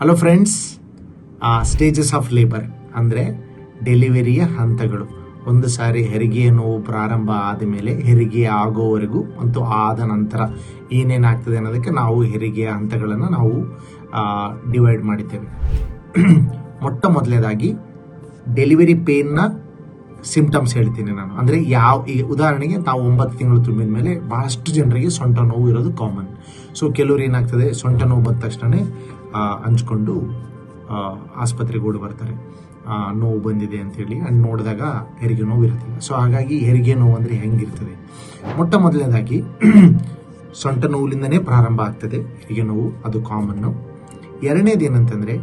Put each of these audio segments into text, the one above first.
Hello friends stages of labour ಅಂದರೆ ಡೆಲಿವರಿಯ ಹಂತಗಳು. ಒಂದು ಸಾರಿ ಹೆರಿಗೆಯ ನೋವು ಪ್ರಾರಂಭ ಆದ ಮೇಲೆ ಹೆರಿಗೆ ಆಗೋವರೆಗೂ ಮತ್ತು ಆದ ನಂತರ ಏನೇನಾಗ್ತದೆ ಅನ್ನೋದಕ್ಕೆ ನಾವು ಹೆರಿಗೆಯ ಹಂತಗಳನ್ನು ನಾವು ಡಿವೈಡ್ ಮಾಡಿದ್ದೇವೆ. ಮೊಟ್ಟ ಮೊದಲನೇದಾಗಿ ಡೆಲಿವರಿ ಪೇನ್ನ ಸಿಂಪ್ಟಮ್ಸ್ ಹೇಳ್ತೀನಿ ನಾನು. ಅಂದರೆ ಯಾವ ಈಗ ಉದಾಹರಣೆಗೆ ನಾವು ಒಂಬತ್ತು ತಿಂಗಳು ತುಂಬಿದ ಮೇಲೆ ಭಾಳಷ್ಟು ಜನರಿಗೆ ಸೊಂಟ ನೋವು ಇರೋದು ಕಾಮನ್ ಸೊ ಕೆಲವರು ಏನಾಗ್ತದೆ, ಸೊಂಟ ನೋವು ಬಂದ ತಕ್ಷಣ ಹಂಚ್ಕೊಂಡು ಆಸ್ಪತ್ರೆಗೆ ಬರ್ತಾರೆ. ನೋವು ಬಂದಿದೆ ಅಂತೇಳಿ ಅಂಡ್ ನೋಡಿದಾಗ ಹೆರಿಗೆ ನೋವು ಇರುತ್ತೆ ಸೊ ಹಾಗಾಗಿ ಹೆರಿಗೆ ನೋವು ಅಂದರೆ ಹೆಂಗಿರ್ತದೆ? ಮೊಟ್ಟ ಮೊದಲನೇದಾಗಿ, ಸೊಂಟ ನೋವಿನಿಂದನೇ ಪ್ರಾರಂಭ ಆಗ್ತದೆ ಹೆರಿಗೆ ನೋವು, ಅದು ಕಾಮನ್ನು ಎರಡನೇದು ಏನಂತಂದರೆ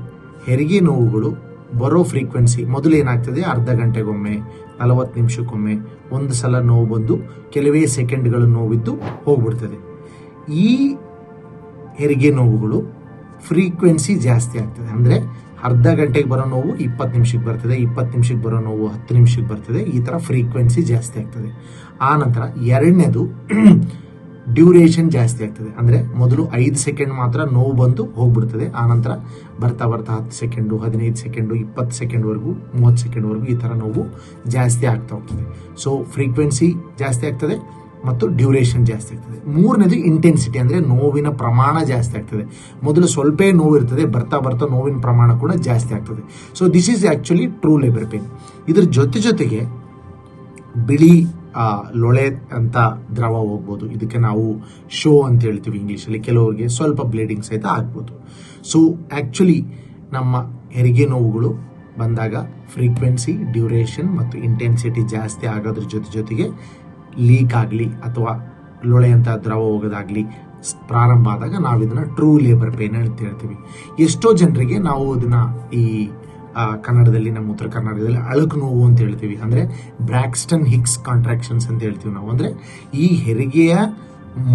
ಹೆರಿಗೆ ನೋವುಗಳು ಬರೋ ಫ್ರೀಕ್ವೆನ್ಸಿ ಮೊದಲು ಏನಾಗ್ತದೆ? ಅರ್ಧ ಗಂಟೆಗೊಮ್ಮೆ, ನಲವತ್ತು ನಿಮಿಷಕ್ಕೊಮ್ಮೆ, ಒಂದು ಸಲ ನೋವು ಬಂದು, ಕೆಲವೇ ಸೆಕೆಂಡ್ಗಳು ನೋವಿದ್ದು ಹೋಗ್ಬಿಡ್ತದೆ. ಈ ಹೆರಿಗೆ ನೋವುಗಳು ಫ್ರೀಕ್ವೆನ್ಸಿ ಜಾಸ್ತಿ ಆಗ್ತದೆ. ಅಂದರೆ ಅರ್ಧ ಗಂಟೆಗೆ ಬರೋ ನೋವು ಇಪ್ಪತ್ತು ನಿಮಿಷಕ್ಕೆ ಬರ್ತದೆ, ಇಪ್ಪತ್ತು ನಿಮಿಷಕ್ಕೆ ಬರೋ ನೋವು ಹತ್ತು ನಿಮಿಷಕ್ಕೆ ಬರ್ತದೆ, ಈ ಥರ ಫ್ರೀಕ್ವೆನ್ಸಿ ಜಾಸ್ತಿ ಆಗ್ತದೆ. ಆ ನಂತರ ಎರಡನೇದು ಡ್ಯೂರೇಷನ್ ಜಾಸ್ತಿ ಆಗ್ತದೆ. ಅಂದರೆ ಮೊದಲು ಐದು ಸೆಕೆಂಡ್ ಮಾತ್ರ ನೋವು ಬಂದು ಹೋಗ್ಬಿಡ್ತದೆ, ಆ ನಂತರ ಬರ್ತಾ ಬರ್ತಾ ಹತ್ತು ಸೆಕೆಂಡು ಹದಿನೈದು ಸೆಕೆಂಡು ಇಪ್ಪತ್ತು ಸೆಕೆಂಡ್ವರೆಗೂ ಮೂವತ್ತು ಸೆಕೆಂಡ್ವರೆಗೂ ಈ ಥರ ನೋವು ಜಾಸ್ತಿ ಆಗ್ತಾ ಹೋಗ್ತದೆ. ಸೊ ಫ್ರೀಕ್ವೆನ್ಸಿ ಜಾಸ್ತಿ ಆಗ್ತದೆ. ಮತ್ತು ಡ್ಯೂರೇಷನ್ ಜಾಸ್ತಿ ಆಗ್ತದೆ. ಮೂರನೇದು ಇಂಟೆನ್ಸಿಟಿ ಅಂದರೆ ನೋವಿನ ಪ್ರಮಾಣ ಜಾಸ್ತಿ ಆಗ್ತದೆ. ಮೊದಲು ಸ್ವಲ್ಪ ನೋವು ಇರ್ತದೆ ಬರ್ತಾ ಬರ್ತಾ ನೋವಿನ ಪ್ರಮಾಣ ಕೂಡ ಜಾಸ್ತಿ ಆಗ್ತದೆ. So this is actually true labour pain ಇದ್ರ ಜೊತೆ ಜೊತೆಗೆ ಬಿಳಿ ಲೊಳೆ ಅಂತ ದ್ರವ ಹೋಗ್ಬೋದು. ಇದಕ್ಕೆ ನಾವು ಶೋ ಅಂತ ಹೇಳ್ತೀವಿ ಇಂಗ್ಲೀಷಲ್ಲಿ. ಕೆಲವರಿಗೆ ಸ್ವಲ್ಪ ಬ್ಲೀಡಿಂಗ್ ಸಹಿತ ಆಗ್ಬೋದು. ಸೊ ಆ್ಯಕ್ಚುಲಿ ನಮ್ಮ ಹೆರಿಗೆ ನೋವುಗಳು ಬಂದಾಗ ಫ್ರೀಕ್ವೆನ್ಸಿ ಡ್ಯೂರೇಷನ್ ಮತ್ತು ಇಂಟೆನ್ಸಿಟಿ ಜಾಸ್ತಿ ಆಗೋದ್ರ ಜೊತೆ ಜೊತೆಗೆ ಲೀಕ್ ಆಗಲಿ ಅಥವಾ ಲೊಳೆಯಂಥ ದ್ರವ ಹೋಗೋದಾಗಲಿ ಪ್ರಾರಂಭ ಆದಾಗ ನಾವು ಇದನ್ನ ಟ್ರೂ ಲೇಬರ್ ಪೇನ್ ಅಂತ ಹೇಳ್ತೀವಿ. ಎಷ್ಟೋ ಜನರಿಗೆ ನಾವು ಅದನ್ನು ಈ ಕನ್ನಡದಲ್ಲಿ, ನಮ್ಮ ಉತ್ತರ ಕರ್ನಾಟಕದಲ್ಲಿ ಅಳಕು ನೋವು ಅಂತ ಹೇಳ್ತೀವಿ. ಅಂದರೆ ಬ್ರ್ಯಾಕ್ಸ್ಟನ್ ಹಿಕ್ಸ್ ಕಾಂಟ್ರಾಕ್ಷನ್ಸ್ ಅಂತ ಹೇಳ್ತೀವಿ ನಾವು. ಅಂದರೆ ಈ ಹೆರಿಗೆಯ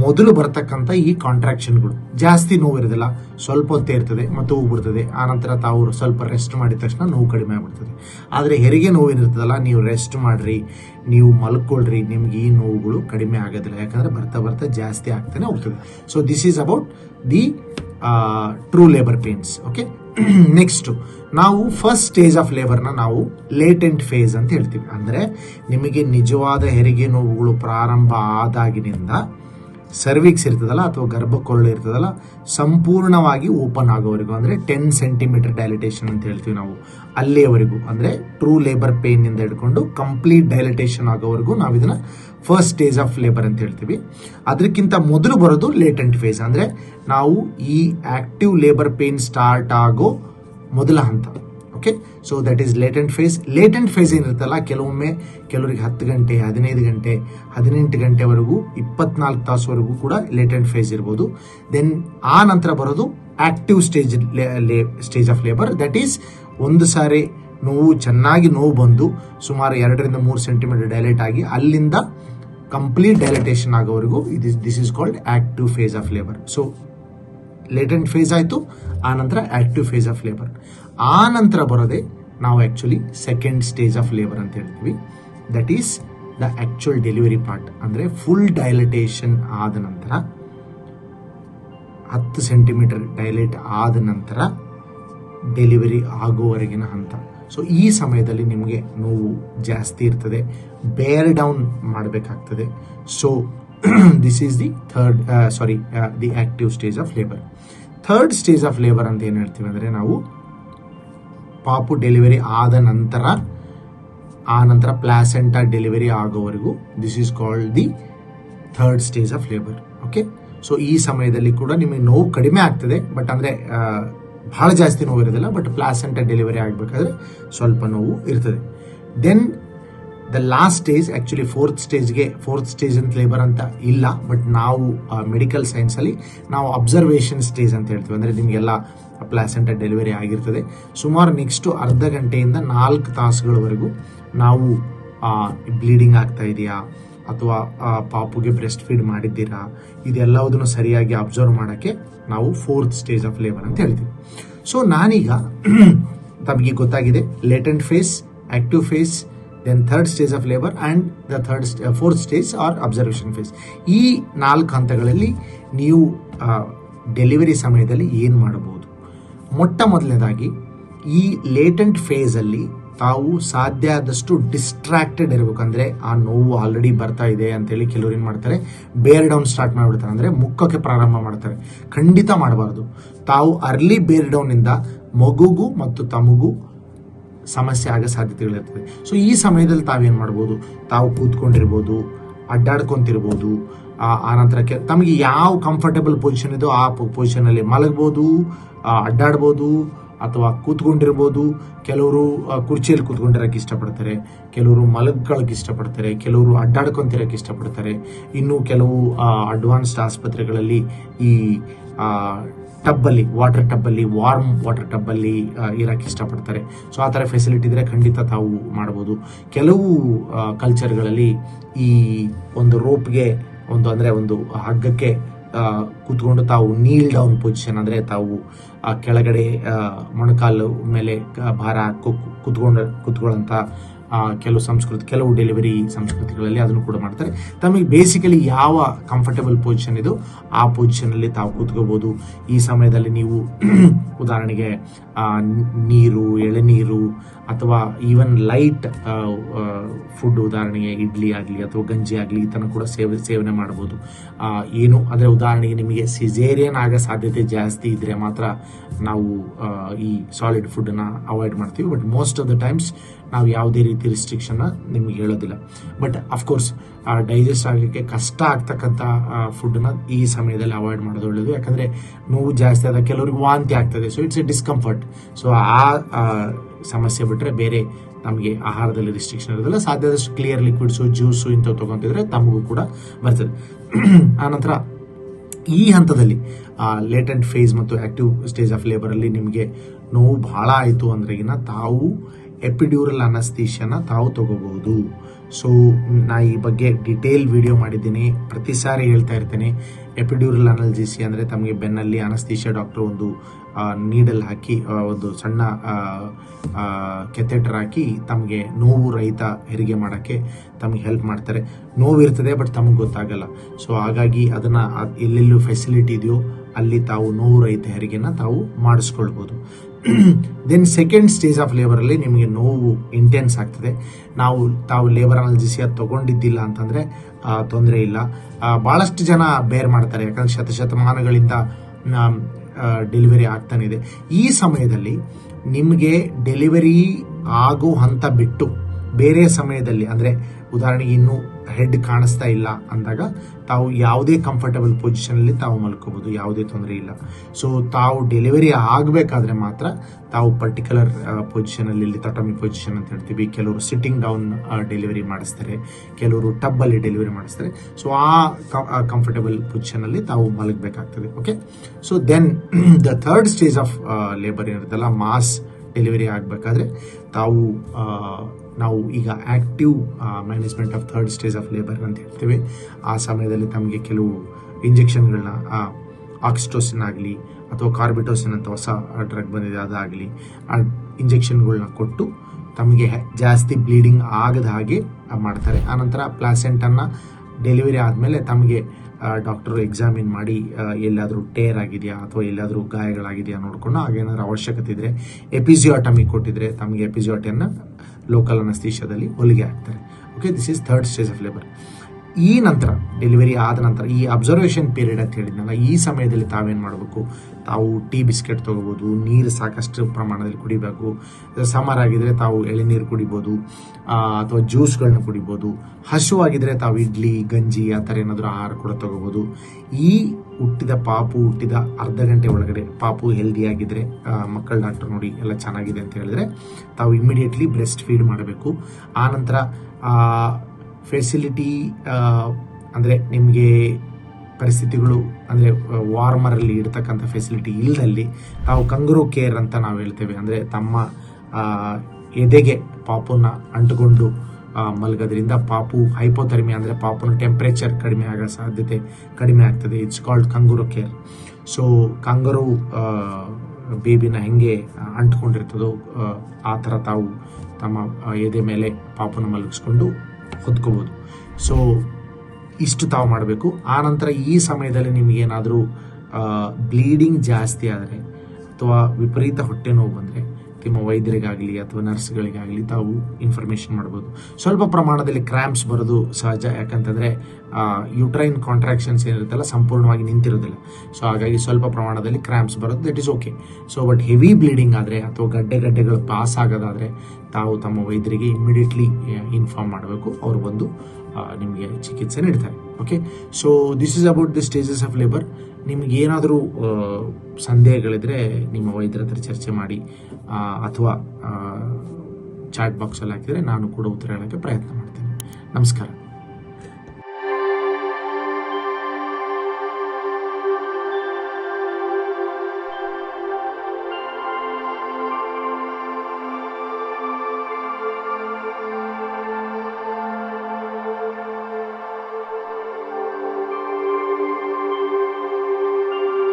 ಮೊದಲು ಬರ್ತಕ್ಕಂಥ ಈ ಕಾಂಟ್ರಾಕ್ಷನ್ಗಳು ಜಾಸ್ತಿ ನೋವು ಇರೋದಿಲ್ಲ. ಸ್ವಲ್ಪ ಹೊತ್ತೇ ಇರ್ತದೆ ಮತ್ತು ಹೋಗ್ಬಿಡ್ತದೆ ಆನಂತರ ತಾವು ಸ್ವಲ್ಪ ರೆಸ್ಟ್ ಮಾಡಿದ ತಕ್ಷಣ ನೋವು ಕಡಿಮೆ ಆಗ್ಬಿಡ್ತದೆ. ಆದರೆ ಹೆರಿಗೆ ನೋವೇನಿರ್ತದಲ್ಲ, ನೀವು ರೆಸ್ಟ್ ಮಾಡ್ರಿ, ನೀವು ಮಲ್ಕೊಳ್ರಿ, ನಿಮ್ಗೆ ಈ ನೋವುಗಳು ಕಡಿಮೆ ಆಗೋದಿಲ್ಲ. ಯಾಕಂದ್ರೆ ಬರ್ತಾ ಬರ್ತಾ ಜಾಸ್ತಿ ಆಗ್ತಾನೆ ಹೋಗ್ತದೆ. So this is about the true labour pains okay next ನಾವು ಫಸ್ಟ್ ಸ್ಟೇಜ್ ಆಫ್ ಲೇಬರ್ನ ನಾವು ಲೇಟೆಂಟ್ ಫೇಸ್ ಅಂತ ಹೇಳ್ತೀವಿ. ಅಂದರೆ ನಿಮಗೆ ನಿಜವಾದ ಹೆರಿಗೆ ನೋವುಗಳು ಪ್ರಾರಂಭ ಆದಾಗಿನಿಂದ ಸರ್ವಿಕ್ಸ್ ಇರ್ತದಲ್ಲ ಅಥವಾ ಗರ್ಭಕೊಳ್ಳ ಇರ್ತದಲ್ಲ, ಸಂಪೂರ್ಣವಾಗಿ ಓಪನ್ ಆಗೋವರೆಗೂ, ಅಂದರೆ ಟೆನ್ ಸೆಂಟಿಮೀಟರ್ ಡೈಲಿಟೇಷನ್ ಅಂತ ಹೇಳ್ತೀವಿ ನಾವು, ಅಲ್ಲಿಯವರೆಗೂ, ಅಂದರೆ ಟ್ರೂ ಲೇಬರ್ ಪೇನಿಂದ ಹಿಡ್ಕೊಂಡು ಕಂಪ್ಲೀಟ್ ಡೈಲಿಟೇಷನ್ ಆಗೋವರೆಗೂ ನಾವು ಇದನ್ನ ಫಸ್ಟ್ ಸ್ಟೇಜ್ ಆಫ್ ಲೇಬರ್ ಅಂತ ಹೇಳ್ತೀವಿ. ಅದಕ್ಕಿಂತ ಮೊದಲು ಬರೋದು ಲೇಟೆಂಟ್ ಫೇಸ್ ಅಂದರೆ ನಾವು ಈ ಆಕ್ಟಿವ್ ಲೇಬರ್ ಪೇನ್ ಸ್ಟಾರ್ಟ್ ಆಗೋ ಮೊದಲ ಹಂತ. Okay so that is latent phase latent phase ಏನಿರುತ್ತಲ್ಲ, ಕೆಲವೊಮ್ಮೆ ಕೆಲವರಿಗೆ ಹತ್ತು ಗಂಟೆ, ಹದಿನೈದು ಗಂಟೆ, ಹದಿನೆಂಟು ಗಂಟೆವರೆಗೂ, ಇಪ್ಪತ್ನಾಲ್ಕು ತಾಸುವರೆಗೂ ಕೂಡ ಲೇಟೆಂಟ್ ಫೇಸ್ ಇರ್ಬೋದು. ದೆನ್ ಆ ನಂತರ ಬರೋದು active stage stage of labour that is ಒಂದು ಸಾರಿ ನೋವು, ಚೆನ್ನಾಗಿ ನೋವು ಬಂದು ಸುಮಾರು ಎರಡರಿಂದ ಮೂರು ಸೆಂಟಿಮೀಟರ್ ಡೈಲೇಟ್ ಆಗಿ ಅಲ್ಲಿಂದ ಕಂಪ್ಲೀಟ್ ಡೈಲಟೇಷನ್ ಆಗೋವರೆಗೂ ಇದು this is called active phase of labour so latent phase ಆಯಿತು, ಆ ನಂತರ ಆಕ್ಟಿವ್ ಫೇಸ್ ಆಫ್ ಲೇಬರ್ ಆ ನಂತರ ಬರೋದೇ ನಾವು actually second stage of labour ಅಂತ ಹೇಳ್ತೀವಿ. That is the actual delivery part ಅಂದರೆ ಫುಲ್ ಡೈಲಟೇಷನ್ ಆದ ನಂತರ, ಹತ್ತು ಸೆಂಟಿಮೀಟರ್ ಡೈಲೇಟ್ ಆದ ನಂತರ ಡೆಲಿವರಿ ಆಗುವವರೆಗಿನ ಹಂತ. ಸೊ ಈ ಸಮಯದಲ್ಲಿ ನಿಮಗೆ ನೋವು ಜಾಸ್ತಿ ಇರ್ತದೆ ಬೇರ್ ಡೌನ್ ಮಾಡಬೇಕಾಗ್ತದೆ. So this is the third sorry the active stage of labour third stage of labour ಅಂತ ಏನು ಹೇಳ್ತೀವಿ ಅಂದರೆ ನಾವು ಪಾಪು ಡೆಲಿವರಿ ಆದ ನಂತರ, ಆ ನಂತರ ಪ್ಲಾಸೆಂಟಾ ಡೆಲಿವರಿ ಆಗೋವರೆಗೂ this is called the third stage of labour okay so ಈ ಸಮಯದಲ್ಲಿ ಕೂಡ ನಿಮಗೆ ನೋವು ಕಡಿಮೆ ಆಗ್ತದೆ ಬಟ್ ಅಂದರೆ ಭಾಳ ಜಾಸ್ತಿ ನೋವು ಇರೋದಿಲ್ಲ ಬಟ್ ಪ್ಲಾಸೆಂಟಾ ಡೆಲಿವರಿ ಆಗಬೇಕಾದ್ರೆ ಸ್ವಲ್ಪ ನೋವು ಇರ್ತದೆ. Then the last stage actually fourth ಸ್ಟೇಜ್ಗೆ fourth stage ಅಂತ ಲೇಬರ್ ಅಂತ ಇಲ್ಲ ಬಟ್ ನಾವು ಮೆಡಿಕಲ್ ಸೈನ್ಸಲ್ಲಿ ನಾವು ಅಬ್ಸರ್ವೇಷನ್ ಸ್ಟೇಜ್ ಅಂತ ಹೇಳ್ತೀವಿ. ಅಂದರೆ ನಿಮಗೆಲ್ಲ ಪ್ಲಾಸೆಂಟ ಡೆಲಿವರಿ ಆಗಿರ್ತದೆ. ಸುಮಾರು ನೆಕ್ಸ್ಟು ಅರ್ಧ ಗಂಟೆಯಿಂದ ನಾಲ್ಕು ತಾಸುಗಳವರೆಗೂ ನಾವು ಬ್ಲೀಡಿಂಗ್ ಆಗ್ತಾ ಇದೆಯಾ? ಅಥವಾ ಪಾಪುಗೆ ಬ್ರೆಸ್ಟ್ ಫೀಡ್ ಮಾಡಿದ್ದೀರಾ? ಇದೆಲ್ಲವುದನ್ನು ಸರಿಯಾಗಿ ಅಬ್ಸರ್ವ್ ಮಾಡೋಕ್ಕೆ ನಾವು ಫೋರ್ತ್ ಸ್ಟೇಜ್ ಆಫ್ ಲೇಬರ್ ಅಂತ ಹೇಳ್ತೀವಿ. ಸೊ ನಾನೀಗ ತಮಗೆ ಗೊತ್ತಾಗಿದೆ latent phase active phase then third stage of labour and the third fourth stage or observation phase ಈ ನಾಲ್ಕು ಹಂತಗಳಲ್ಲಿ ನೀವು ಡೆಲಿವರಿ ಸಮಯದಲ್ಲಿ ಏನು ಮಾಡಬಹುದು? ಮೊಟ್ಟ ಮೊದಲನೇದಾಗಿ ಈ ಲೇಟೆಂಟ್ ಫೇಸಲ್ಲಿ ತಾವು ಸಾಧ್ಯ ಆದಷ್ಟು ಡಿಸ್ಟ್ರಾಕ್ಟೆಡ್ ಇರಬೇಕಂದ್ರೆ, ಆ ನೋವು ಆಲ್ರೆಡಿ ಬರ್ತಾ ಇದೆ ಅಂತೇಳಿ ಕೆಲವರು ಏನು ಮಾಡ್ತಾರೆ? ಬೇರ್ ಡೌನ್ ಸ್ಟಾರ್ಟ್ ಮಾಡಿಬಿಡ್ತಾರೆ. ಅಂದರೆ ಮುಖಕ್ಕೆ ಪ್ರಾರಂಭ ಮಾಡ್ತಾರೆ. ಖಂಡಿತ ಮಾಡಬಾರ್ದು. ತಾವು ಅರ್ಲಿ ಬೇರ್ ಡೌನಿಂದ ಮಗುಗೂ ಮತ್ತು ತಮಗೂ ಸಮಸ್ಯೆ ಆಗೋ ಸಾಧ್ಯತೆಗಳಿರ್ತದೆ ಸೊ ಈ ಸಮಯದಲ್ಲಿ ತಾವೇನು ಮಾಡ್ಬೋದು? ತಾವು ಕೂತ್ಕೊಂಡಿರ್ಬೋದು, ಅಡ್ಡಾಡ್ಕೊಂತಿರ್ಬೋದು, ಆ ನಂತರ ಕೆ ತಮಗೆ ಯಾವ ಕಂಫರ್ಟಬಲ್ ಪೊಸಿಷನ್ ಇದೋ ಆ ಪೊಸಿಷನಲ್ಲಿ ಮಲಗ್ಬೋದು ಅಡ್ಡಾಡ್ಬೋದು, ಅಥವಾ ಕೂತ್ಕೊಂಡಿರ್ಬೋದು. ಕೆಲವರು ಕುರ್ಚಿಯಲ್ಲಿ ಕೂತ್ಕೊಂಡಿರೋಕ್ಕೆ ಇಷ್ಟಪಡ್ತಾರೆ, ಕೆಲವರು ಮಲಗ್ಕೊಳ್ಳೋಕೆ ಇಷ್ಟಪಡ್ತಾರೆ, ಕೆಲವರು ಅಡ್ಡಾಡ್ಕೊಂತಿರೋಕ್ಕೆ ಇಷ್ಟಪಡ್ತಾರೆ. ಇನ್ನು ಕೆಲವು ಅಡ್ವಾನ್ಸ್ಡ್ ಆಸ್ಪತ್ರೆಗಳಲ್ಲಿ ಈ ಟಬ್ಬಲ್ಲಿ ವಾಟರ್ ಟಬ್ಬಲ್ಲಿ ವಾರ್ಮ್ ವಾಟರ್ ಟಬ್ಬಲ್ಲಿ ಇರೋಕ್ಕೆ ಇಷ್ಟಪಡ್ತಾರೆ. ಸೊ ಆ ಥರ ಫೆಸಿಲಿಟಿ ಇದ್ರೆ ಖಂಡಿತ ತಾವು ಮಾಡ್ಬೋದು. ಕೆಲವು ಕಲ್ಚರ್ಗಳಲ್ಲಿ ಈ ಒಂದು ರೋಪ್ಗೆ ಒಂದು ಅಂದರೆ ಒಂದು ಹಗ್ಗಕ್ಕೆ ಕೂತ್ಕೊಂಡು ತಾವು ನೀಲ್ ಡೌನ್ ಪೊಸಿಷನ್ ಅಂದರೆ ತಾವು ಕೆಳಗಡೆ ಮೊಣಕಾಲು ಮೇಲೆ ಭಾರ ಕೂತ್ಕೊಂಡು ಕೂತ್ಕೊಳ್ಳೋಂಥ ಕೆಲವು ಸಂಸ್ಕೃತಿ, ಕೆಲವು ಡೆಲಿವರಿ ಸಂಸ್ಕೃತಿಗಳಲ್ಲಿ ಅದನ್ನು ಕೂಡ ಮಾಡ್ತಾರೆ. ತಮಗೆ ಬೇಸಿಕಲಿ ಯಾವ ಕಂಫರ್ಟಬಲ್ ಪೊಸಿಷನ್ ಇದು, ಆ ಪೊಸಿಷನಲ್ಲಿ ತಾವು ಕೂತ್ಕೋಬಹುದು ಈ ಸಮಯದಲ್ಲಿ ನೀವು ಉದಾಹರಣೆಗೆ ನೀರು, ಎಳೆನೀರು, ಅಥವಾ ಈವನ್ ಲೈಟ್ ಫುಡ್ ಉದಾಹರಣೆಗೆ ಇಡ್ಲಿ ಆಗಲಿ ಅಥವಾ ಗಂಜಿ ಆಗಲಿ ಇದನ್ನು ಕೂಡ ಸೇವೆ, ಸೇವನೆ ಮಾಡ್ಬೋದು. ಏನು, ಅಂದರೆ ಉದಾಹರಣೆಗೆ ನಿಮಗೆ ಸಿಜೇರಿಯನ್ ಆಗೋ ಸಾಧ್ಯತೆ ಜಾಸ್ತಿ ಇದ್ದರೆ ಮಾತ್ರ ನಾವು ಈ ಸಾಲಿಡ್ ಫುಡ್ಡನ್ನು ಅವಾಯ್ಡ್ ಮಾಡ್ತೀವಿ. But most of the times ನಾವು ಯಾವುದೇ ರೀತಿ ರಿಸ್ಟ್ರಿಕ್ಷನ್ನ ನಿಮಗೆ ಹೇಳೋದಿಲ್ಲ. ಬಟ್ ಅಫ್ಕೋರ್ಸ್ ಡೈಜೆಸ್ಟ್ ಆಗಲಿಕ್ಕೆ ಕಷ್ಟ ಆಗ್ತಕ್ಕಂಥ ಫುಡ್ನ ಈ ಸಮಯದಲ್ಲಿ ಅವಾಯ್ಡ್ ಮಾಡೋದು ಒಳ್ಳೆಯದು ಯಾಕಂದರೆ ನೋವು ಜಾಸ್ತಿ ಆದಾಗ ಕೆಲವ್ರಿಗೆ ವಾಂತಿ ಆಗ್ತದೆ. So it's a discomfort so ಆ ಸಮಸ್ಯೆ ಬಿಟ್ಟರೆ ಬೇರೆ ನಮಗೆ ಆಹಾರದಲ್ಲಿ ರಿಸ್ಟ್ರಿಕ್ಷನ್ ಇರೋದಿಲ್ಲ. ಸಾಧ್ಯದಷ್ಟು ಕ್ಲಿಯರ್ ಲಿಕ್ವಿಡ್ಸು ಜ್ಯೂಸು ಇಂಥವು ತೊಗೊತಿದ್ರೆ ತಮಗೂ ಕೂಡ ಬರ್ತದೆ. ಆನಂತರ ಈ ಹಂತದಲ್ಲಿ ಲೇಟೆಂಟ್ ಫೇಸ್ ಮತ್ತು ಆಕ್ಟಿವ್ ಸ್ಟೇಜ್ ಆಫ್ ಲೇಬರಲ್ಲಿ ನಿಮಗೆ ನೋವು ಬಹಳ ಆಯಿತು ಅಂದ್ರೆಗಿನ ತಾವು ಎಪಿಡ್ಯೂರಲ್ ಅನಸ್ತೀಶನ ತಾವು ತಗೋಬಹುದು. ಸೊ ನಾ ಈ ಬಗ್ಗೆ ಡಿಟೇಲ್ ವಿಡಿಯೋ ಮಾಡಿದ್ದೀನಿ. ಪ್ರತಿ ಸಾರಿ ಹೇಳ್ತಾ ಇರ್ತೇನೆ, ಎಪಿಡ್ಯೂರಲ್ ಅನಲ್ಜಿಸಿ ಅಂದರೆ ತಮಗೆ ಬೆನ್ನಲ್ಲಿ ಅನಸ್ತೀಶ ಡಾಕ್ಟರ್ ಒಂದು ನೀಡಲ್ ಹಾಕಿ ಒಂದು ಸಣ್ಣ ಕೆಥೆಟರ್ ಹಾಕಿ ತಮಗೆ ನೋವು ರಹಿತ ಹೆರಿಗೆ ಮಾಡೋಕ್ಕೆ ತಮಗೆ ಹೆಲ್ಪ್ ಮಾಡ್ತಾರೆ. ನೋವಿರ್ತದೆ ಬಟ್ ತಮಗೆ ಗೊತ್ತಾಗಲ್ಲ. ಸೊ ಹಾಗಾಗಿ ಅದನ್ನು ಎಲ್ಲೆಲ್ಲೂ ಫೆಸಿಲಿಟಿ ಇದೆಯೋ, ಅಲ್ಲಿ ತಾವು ನೋವು ರಹಿತ ಹೆರಿಗೆನ ತಾವು ಮಾಡಿಸ್ಕೊಳ್ಬೋದು. ದೆನ್ ಸೆಕೆಂಡ್ ಸ್ಟೇಜ್ ಆಫ್ ಲೇಬರಲ್ಲಿ ನಿಮಗೆ ನೋವು ಇಂಟೆನ್ಸ್ ಆಗ್ತದೆ. ನಾವು, ತಾವು ಲೇಬರ್ ಅನಾಲಜಿಸಿಯ ತಗೊಂಡಿದ್ದಿಲ್ಲ ಅಂತಂದರೆ ತೊಂದರೆ ಇಲ್ಲ. ಭಾಳಷ್ಟು ಜನ ಬೇರ್ ಮಾಡ್ತಾರೆ. ಯಾಕಂದ್ರೆ ಶತಶತಮಾನಗಳಿಂದ ಡೆಲಿವರಿ ಆಗ್ತಾನೆ ಇದೆ. ಈ ಸಮಯದಲ್ಲಿ ನಿಮಗೆ ಡೆಲಿವರಿ ಆಗೋ ಹಂತ ಬಿಟ್ಟು, ಬೇರೆ ಸಮಯದಲ್ಲಿ, ಅಂದರೆ ಉದಾಹರಣೆಗೆ ಇನ್ನೂ ಹೆಡ್ ಕಾಣಿಸ್ತಾ ಇಲ್ಲ ಅಂದಾಗ ತಾವು ಯಾವುದೇ ಕಂಫರ್ಟಬಲ್ ಪೊಸಿಷನಲ್ಲಿ ತಾವು ಮಲ್ಕೋಬೋದು, ಯಾವುದೇ ತೊಂದರೆ ಇಲ್ಲ. ಸೊ ತಾವು ಡೆಲಿವರಿ ಆಗಬೇಕಾದ್ರೆ ಮಾತ್ರ ತಾವು ಪರ್ಟಿಕ್ಯುಲರ್ ಪೊಸಿಷನಲ್ಲಿ ಇಲ್ಲಿ ತಟಮಿ ಪೊಸಿಷನ್ ಅಂತ ಹೇಳ್ತೀವಿ. ಕೆಲವರು ಸಿಟ್ಟಿಂಗ್ ಡೌನ್ ಡೆಲಿವರಿ ಮಾಡಿಸ್ತಾರೆ. ಕೆಲವರು ಟಬ್ಬಲ್ಲಿ ಡೆಲಿವರಿ ಮಾಡಿಸ್ತಾರೆ. ಸೊ ಆ ಕಂಫರ್ಟಬಲ್ ಪೊಸಿಷನಲ್ಲಿ ತಾವು ಮಲಗಬೇಕಾಗ್ತದೆ. Okay so then the third stage of labour ಏನಿರುತ್ತಲ್ಲ mass delivery ಆಗಬೇಕಾದ್ರೆ ತಾವು ನಾವು ಈಗ active management of third stage of labour ಅಂತ ಹೇಳ್ತೀವಿ. ಆ ಸಮಯದಲ್ಲಿ ತಮಗೆ ಕೆಲವು ಇಂಜೆಕ್ಷನ್ಗಳನ್ನ ಆಕ್ಸಿಟೋಸಿನ್ ಆಗಲಿ ಅಥವಾ ಕಾರ್ಬಿಟೋಸಿನ್ ಅಂತ ಹೊಸ ಡ್ರಗ್ ಬಂದಿದೆ ಅದಾಗಲಿ, ಆ ಇಂಜೆಕ್ಷನ್ಗಳನ್ನ ಕೊಟ್ಟು ತಮಗೆ ಜಾಸ್ತಿ ಬ್ಲೀಡಿಂಗ್ ಆಗದ ಹಾಗೆ ಮಾಡ್ತಾರೆ. ಆನಂತರ ಪ್ಲಾಸೆಂಟನ್ನು ಡೆಲಿವರಿ ಆದಮೇಲೆ ತಮಗೆ ಡಾಕ್ಟರ್ ಎಕ್ಸಾಮಿನ್ ಮಾಡಿ ಎಲ್ಲಾದರೂ ಟೇರ್ ಆಗಿದೆಯಾ ಅಥವಾ ಎಲ್ಲಾದರೂ ಗಾಯಗಳಾಗಿದೆಯಾ ನೋಡಿಕೊಂಡು ಹಾಗೇನಾದ್ರೂ ಅವಶ್ಯಕತೆ ಇದ್ದರೆ ಎಪಿಸಿಯಾಟಮಿ ಕೊಟ್ಟಿದ್ರೆ ತಮಗೆ ಎಪಿಸಿಯಾಟಿಯನ್ನು ಲೋಕಲ್ ಅನಸ್ತೀಶದಲ್ಲಿ ಹೊಲಿಗೆ ಹಾಕ್ತಾರೆ. Okay this is third stage of labour ಈ ನಂತರ ಡೆಲಿವರಿ ಆದ ನಂತರ, ಈ ಅಬ್ಸರ್ವೇಷನ್ ಪೀರಿಯಡ್ ಅಂತ ಹೇಳಿದ್ನಲ್ಲ, ಈ ಸಮಯದಲ್ಲಿ ತಾವೇನು ಮಾಡಬೇಕು? ತಾವು ಟೀ, ಬಿಸ್ಕೆಟ್ ತೊಗೋಬೋದು, ನೀರು ಸಾಕಷ್ಟು ಪ್ರಮಾಣದಲ್ಲಿ ಕುಡಿಬೇಕು ಸಮರ್ ಆಗಿದ್ರೆ ತಾವು ಎಳೆನೀರು ಕುಡಿಬೋದು ಅಥವಾ ಜ್ಯೂಸ್ಗಳನ್ನ ಕುಡಿಬೋದು ಹಸುವಾಗಿದ್ದರೆ ತಾವು ಇಡ್ಲಿ, ಗಂಜಿ, ಆ ಥರ ಏನಾದರೂ ಆಹಾರ ಕೂಡ ತಗೋಬೋದು. ಈ ಹುಟ್ಟಿದ ಪಾಪು ಹುಟ್ಟಿದ ಅರ್ಧ ಗಂಟೆ ಒಳಗಡೆ, ಪಾಪು ಹೆಲ್ದಿ ಆಗಿದ್ರೆ ಮಕ್ಕಳ ಡಾಕ್ಟರ್ ನೋಡಿ ಎಲ್ಲ ಚೆನ್ನಾಗಿದೆ ಅಂತ ಹೇಳಿದ್ರೆ, ತಾವು ಇಮಿಡಿಯೇಟ್ಲಿ ಬ್ರೆಸ್ಟ್ ಫೀಡ್ ಮಾಡಬೇಕು ಆನಂತರ ಫೆಸಿಲಿಟಿ ಅಂದರೆ ನಿಮಗೆ ಪರಿಸ್ಥಿತಿಗಳು ಅಂದರೆ ವಾರ್ಮರಲ್ಲಿ ಇರ್ತಕ್ಕಂಥ ಫೆಸಿಲಿಟಿ ಇಲ್ಲದಲ್ಲಿ ತಾವು ಕಂಗರು ಕೇರ್ ಅಂತ ನಾವು ಹೇಳ್ತೇವೆ. ಅಂದರೆ ತಮ್ಮ ಎದೆಗೆ ಪಾಪುನ ಅಂಟುಕೊಂಡು ಮಲಗೋದ್ರಿಂದ ಪಾಪು ಹೈಪೋಥರ್ಮಿ ಅಂದರೆ ಪಾಪುನ ಟೆಂಪ್ರೇಚರ್ ಕಡಿಮೆ ಆಗೋ ಸಾಧ್ಯತೆ ಕಡಿಮೆ ಆಗ್ತದೆ. It's called kangaroo care so kangaroo ಬೇಬಿನ ಹೆಂಗೆ ಅಂಟ್ಕೊಂಡಿರ್ತದೋ ಆ, ಆ ಥರ ತಾವು ತಮ್ಮ ಎದೆ ಮೇಲೆ ಪಾಪುನ ಮಲಗಿಸ್ಕೊಂಡು ಹೊದ್ಕೋಬೋದು ಸೊ ಇಷ್ಟು ತಾವು ಮಾಡಬೇಕು. ಆನಂತರ ಈ ಸಮಯದಲ್ಲಿ ನಿಮಗೇನಾದರೂ ಬ್ಲೀಡಿಂಗ್ ಜಾಸ್ತಿ ಆದರೆ ಅಥವಾ ವಿಪರೀತ ಹೊಟ್ಟೆ ನೋವು ಬಂದರೆ ನಿಮ್ಮ ವೈದ್ಯರಿಗಾಗಲಿ ಅಥವಾ ನರ್ಸ್ಗಳಿಗಾಗಲಿ ತಾವು ಇನ್ಫಾರ್ಮೇಷನ್ ಮಾಡ್ಬೋದು. ಸ್ವಲ್ಪ ಪ್ರಮಾಣದಲ್ಲಿ ಕ್ರ್ಯಾಂಪ್ಸ್ ಬರೋದು ಸಹಜ. ಯಾಕಂತಂದರೆ ಯುಟ್ರೈನ್ ಕಾಂಟ್ರಾಕ್ಷನ್ಸ್ ಏನಿರುತ್ತಲ್ಲ, ಸಂಪೂರ್ಣವಾಗಿ ನಿಂತಿರೋದಿಲ್ಲ. ಸೊ ಹಾಗಾಗಿ ಸ್ವಲ್ಪ ಪ್ರಮಾಣದಲ್ಲಿ ಕ್ರ್ಯಾಂಪ್ಸ್ ಬರೋದು that is okay so but heavy bleeding ಆದರೆ ಅಥವಾ ಗಡ್ಡೆ ಗಡ್ಡೆಗಳು ಪಾಸ್ ಆಗೋದಾದರೆ ತಾವು ತಮ್ಮ ವೈದ್ಯರಿಗೆ ಇಮ್ಮಿಡಿಯೇಟ್ಲಿ ಇನ್ಫಾರ್ಮ್ ಮಾಡಬೇಕು. ಅವರು ಬಂದು ನಿಮಗೆ ಚಿಕಿತ್ಸೆ ನೀಡ್ತಾರೆ. Okay so this is about the stages of labour ನಿಮ್ಗೆ ಏನಾದರೂ ಸಂದೇಹಗಳಿದ್ರೆ ನಿಮ್ಮ ವೈದ್ಯರ ಹತ್ರ ಚರ್ಚೆ ಮಾಡಿ ಅಥವಾ ಚಾಟ್ ಬಾಕ್ಸಲ್ಲಿ ಹಾಕಿದರೆ ನಾನು ಕೂಡ ಉತ್ತರ ಹೇಳೋಕ್ಕೆ ಪ್ರಯತ್ನ ಮಾಡ್ತೇನೆ. ನಮಸ್ಕಾರ.